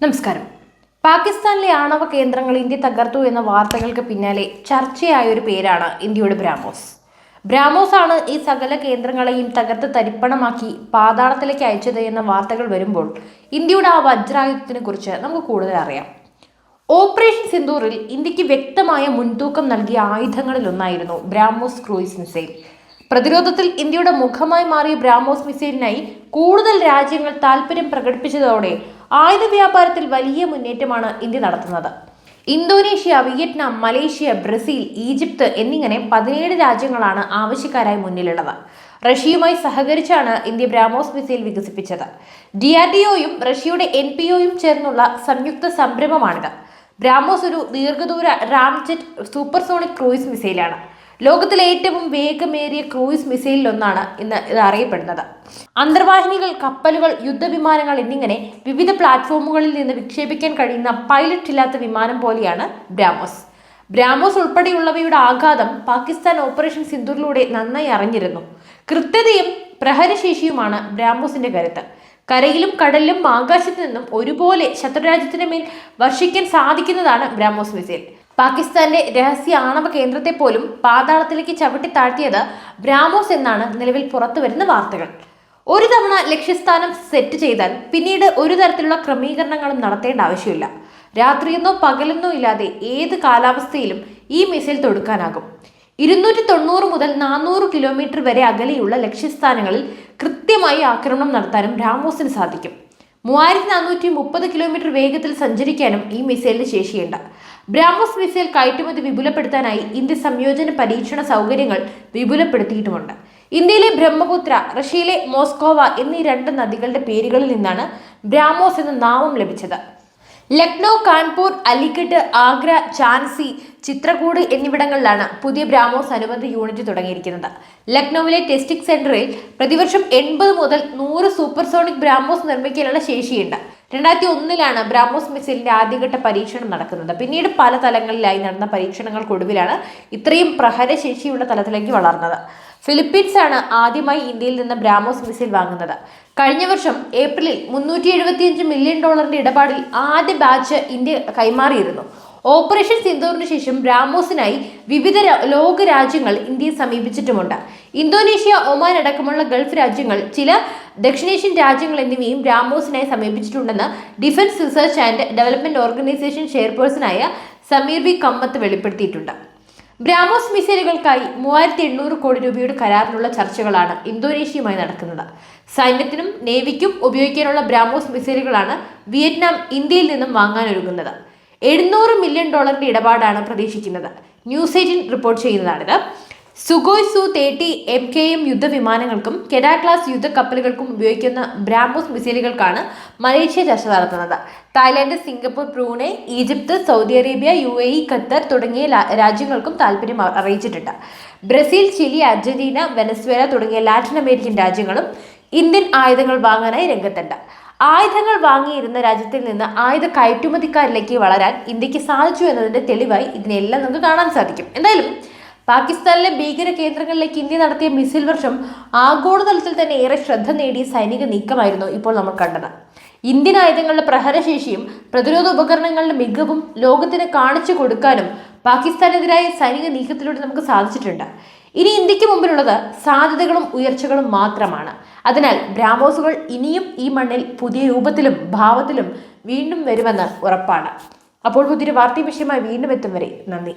നമസ്കാരം. പാകിസ്ഥാനിലെ ആണവ കേന്ദ്രങ്ങൾ ഇന്ത്യ തകർത്തു എന്ന വാർത്തകൾക്ക് പിന്നാലെ ചർച്ചയായ ഒരു പേരാണ് ഇന്ത്യയുടെ ബ്രാമോസ് ബ്രാമോസ് ആണ് ഈ സകല കേന്ദ്രങ്ങളെയും തകർത്ത് തരിപ്പണമാക്കി പാതാളത്തിലേക്ക് അയച്ചത് എന്ന വാർത്തകൾ വരുമ്പോൾ ഇന്ത്യയുടെ ആ വജ്രായുധത്തിനെ കുറിച്ച് നമുക്ക് കൂടുതൽ അറിയാം. ഓപ്പറേഷൻ സിന്ദൂറിൽ ഇന്ത്യയ്ക്ക് വ്യക്തമായ മുൻതൂക്കം നൽകിയ ആയുധങ്ങളിൽ ഒന്നായിരുന്നു ബ്രാമോസ് ക്രൂയിസ് മിസൈൽ. പ്രതിരോധത്തിൽ ഇന്ത്യയുടെ മുഖമായി മാറിയ ബ്രാമോസ് മിസൈലിനായി കൂടുതൽ രാജ്യങ്ങൾ താൽപര്യം പ്രകടിപ്പിച്ചതോടെ ആയുധ വ്യാപാരത്തിൽ വലിയ മുന്നേറ്റമാണ് ഇന്ത്യ നടത്തുന്നത്. Indonesia Vietnam Malaysia Brazil Egypt എന്നിങ്ങനെ പതിനേഴ് രാജ്യങ്ങളാണ് ആവശ്യക്കാരായി മുന്നിലുള്ളത്. റഷ്യയുമായി സഹകരിച്ചാണ് ഇന്ത്യ ബ്രാമോസ് മിസൈൽ വികസിപ്പിച്ചത്. ഡി ആർ ഡി ഒയും റഷ്യയുടെ എൻ പി ഒയും ചേർന്നുള്ള സംയുക്ത സംരംഭമാണിത്. ബ്രാമോസ് ഒരു ദീർഘദൂര റാംജെറ്റ് സൂപ്പർസോണിക് ക്രൂയിസ് മിസൈലാണ്. ലോകത്തിലെ ഏറ്റവും വേഗമേറിയ ക്രൂയിസ് മിസൈലിലൊന്നാണ് ഇന്ന് ഇത് അറിയപ്പെടുന്നത് അന്തർവാഹിനികൾ കപ്പലുകൾ യുദ്ധവിമാനങ്ങൾ എന്നിങ്ങനെ വിവിധ പ്ലാറ്റ്ഫോമുകളിൽ നിന്ന് വിക്ഷേപിക്കാൻ കഴിയുന്ന പൈലറ്റ് ഇല്ലാത്ത വിമാനം പോലെയാണ് ബ്രാമോസ്. ബ്രാമോസ് ഉൾപ്പെടെയുള്ളവയുടെ ആഘാതം പാകിസ്ഥാൻ ഓപ്പറേഷൻ സിന്ദൂറിലൂടെ നന്നായി അറിഞ്ഞിരുന്നു. കൃത്യതയും പ്രഹരശേഷിയുമാണ് ബ്രാമോസിന്റെ കരുത്ത്. കരയിലും കടലിലും ആകാശത്തു നിന്നും ഒരുപോലെ ശത്രുരാജ്യത്തിന് മേൽ വർഷിക്കാൻ സാധിക്കുന്നതാണ് ബ്രാമോസ് മിസൈൽ. പാകിസ്ഥാന്റെ രഹസ്യ ആണവ കേന്ദ്രത്തെ പോലും പാതാളത്തിലേക്ക് ചവിട്ടി താഴ്ത്തിയത് ബ്രാമോസ് എന്നാണ് നിലവിൽ പുറത്തുവരുന്ന വാർത്തകൾ. ഒരു തവണ ലക്ഷ്യസ്ഥാനം സെറ്റ് ചെയ്താൽ പിന്നീട് ഒരു തരത്തിലുള്ള ക്രമീകരണങ്ങളും നടത്തേണ്ട ആവശ്യമില്ല. രാത്രിയെന്നോ പകലെന്നോ ഇല്ലാതെ ഏത് കാലാവസ്ഥയിലും ഈ മിസൈൽ തൊടുക്കാനാകും. ഇരുന്നൂറ്റി തൊണ്ണൂറ് മുതൽ നാനൂറ് കിലോമീറ്റർ വരെ അകലെയുള്ള ലക്ഷ്യസ്ഥാനങ്ങളിൽ കൃത്യമായി ആക്രമണം നടത്താനും ബ്രാമോസിന് സാധിക്കും. മൂവായിരത്തി നാനൂറ്റി മുപ്പത് കിലോമീറ്റർ വേഗത്തിൽ സഞ്ചരിക്കാനും ഈ മിസൈലിന് ശേഷിയുണ്ട്. ബ്രാമോസ് മിസൈൽ കയറ്റുമതി വിപുലപ്പെടുത്താനായി ഇന്ത്യ സംയോജന പരീക്ഷണ സൗകര്യങ്ങൾ വിപുലപ്പെടുത്തിയിട്ടുമുണ്ട്. ഇന്ത്യയിലെ ബ്രഹ്മപുത്ര റഷ്യയിലെ മോസ്കോവ എന്നീ രണ്ട് നദികളുടെ പേരുകളിൽ നിന്നാണ് ബ്രാമോസ് എന്ന നാമം ലഭിച്ചത്. ലക്നൗ കാൺപൂർ അലിഗഡ് ആഗ്ര ഝാൻസി ചിത്രകൂട് എന്നിവിടങ്ങളിലാണ് പുതിയ ബ്രാമോസ് അനുബന്ധ യൂണിറ്റ് തുടങ്ങിയിരിക്കുന്നത്. ലക്നൌവിലെ ടെസ്റ്റിംഗ് സെന്ററിൽ പ്രതിവർഷം എൺപത് മുതൽ നൂറ് സൂപ്പർസോണിക് ബ്രാമോസ് നിർമ്മിക്കാനുള്ള ശേഷിയുണ്ട്. രണ്ടായിരത്തി ഒന്നിലാണ് ബ്രാമോസ് മിസൈലിന്റെ ആദ്യഘട്ട പരീക്ഷണം നടക്കുന്നത്. പിന്നീട് പല തലങ്ങളിലായി നടന്ന പരീക്ഷണങ്ങൾക്കൊടുവിലാണ് ഇത്രയും പ്രഹരശേഷിയുള്ള തലത്തിലേക്ക് വളർന്നത്. ഫിലിപ്പീൻസ് ആണ് ആദ്യമായി ഇന്ത്യയിൽ നിന്ന് ബ്രാമോസ് മിസൈൽ വാങ്ങുന്നത്. കഴിഞ്ഞ വർഷം ഏപ്രിലിൽ മുന്നൂറ്റി എഴുപത്തിയഞ്ച് മില്യൺ ഡോളറിന്റെ ഇടപാടിൽ ആദ്യ ബാച്ച് ഇന്ത്യ കൈമാറിയിരുന്നു. ഓപ്പറേഷൻ സിന്ദൂറിന് ശേഷം ബ്രാമോസിനായി വിവിധ ലോക രാജ്യങ്ങൾ ഇന്ത്യയെ സമീപിച്ചിട്ടുമുണ്ട്. ഇന്തോനേഷ്യ ഒമാൻ അടക്കമുള്ള ഗൾഫ് രാജ്യങ്ങൾ ചില ദക്ഷിണേഷ്യൻ രാജ്യങ്ങൾ എന്നിവയും ബ്രാമോസിനായി സമീപിച്ചിട്ടുണ്ടെന്ന് defence research and development organisation ചെയർപേഴ്സണായ Sameer B Kamath വെളിപ്പെടുത്തിയിട്ടുണ്ട്. ബ്രാമോസ് മിസൈലുകൾക്കായി മൂവായിരത്തി എണ്ണൂറ് കോടി രൂപയുടെ കരാറിലുള്ള ചർച്ചകളാണ് ഇന്തോനേഷ്യയുമായി നടക്കുന്നത്. സൈന്യത്തിനും നേവിക്കും ഉപയോഗിക്കാനുള്ള ബ്രാമോസ് മിസൈലുകളാണ് വിയറ്റ്നാം ഇന്ത്യയിൽ നിന്നും വാങ്ങാനൊരുങ്ങുന്നത്. എഴുന്നൂറ് മില്യൺ ഡോളറിന്റെ ഇടപാടാണ് പ്രതീക്ഷിക്കുന്നത്. News agency report ചെയ്യുന്നതാണിത്. Sukhoi Su thirty M K M യുദ്ധവിമാനങ്ങൾക്കും Kedah class യുദ്ധക്കപ്പലുകൾക്കും ഉപയോഗിക്കുന്ന ബ്രാമോസ് മിസൈലുകൾക്കാണ് മലേഷ്യ ചർച്ച നടത്തുന്നത്. Thailand Singapore Brunei Egypt Saudi Arabia U A E Qatar തുടങ്ങിയ രാജ്യങ്ങൾക്കും താല്പര്യം അറിയിച്ചിട്ടുണ്ട്. ബ്രസീൽ ചിലി അർജന്റീന വെനസ്വേല തുടങ്ങിയ ലാറ്റിൻ അമേരിക്കൻ രാജ്യങ്ങളും ഇന്ത്യൻ ആയുധങ്ങൾ വാങ്ങാനായി രംഗത്തുണ്ട്. ആയുധങ്ങൾ വാങ്ങിയിരുന്ന രാജ്യത്തിൽ നിന്ന് ആയുധ കയറ്റുമതിക്കാരിലേക്ക് വളരാൻ ഇന്ത്യയ്ക്ക് സാധിച്ചു എന്നതിന്റെ തെളിവായി ഇതിനെല്ലാം നമുക്ക് കാണാൻ സാധിക്കും. എന്തായാലും പാകിസ്ഥാനിലെ ഭീകര കേന്ദ്രങ്ങളിലേക്ക് ഇന്ത്യ നടത്തിയ മിസൈൽ വർഷം ആഗോളതലത്തിൽ തന്നെ ഏറെ ശ്രദ്ധ നേടിയ സൈനിക നീക്കമായിരുന്നു ഇപ്പോൾ നമ്മൾ കണ്ടത്. ഇന്ത്യൻ ആയുധങ്ങളുടെ പ്രഹരശേഷിയും പ്രതിരോധ ഉപകരണങ്ങളുടെ മികവും ലോകത്തിന് കാണിച്ചു കൊടുക്കാനും പാകിസ്ഥാനെതിരായ സൈനിക നീക്കത്തിലൂടെ നമുക്ക് സാധിച്ചിട്ടുണ്ട്. ഇനി ഇന്ത്യയ്ക്ക് മുമ്പിലുള്ളത് സാധ്യതകളും ഉയർച്ചകളും മാത്രമാണ്. അതിനാൽ ബ്രാമോസുകൾ ഇനിയും ഈ മണ്ണിൽ പുതിയ രൂപത്തിലും ഭാവത്തിലും വീണ്ടും വരുമെന്ന് ഉറപ്പാണ്. അപ്പോൾ പുതിയൊരു വാർത്തയും വിഷയമായി വീണ്ടും എത്തും വരെ. നന്ദി.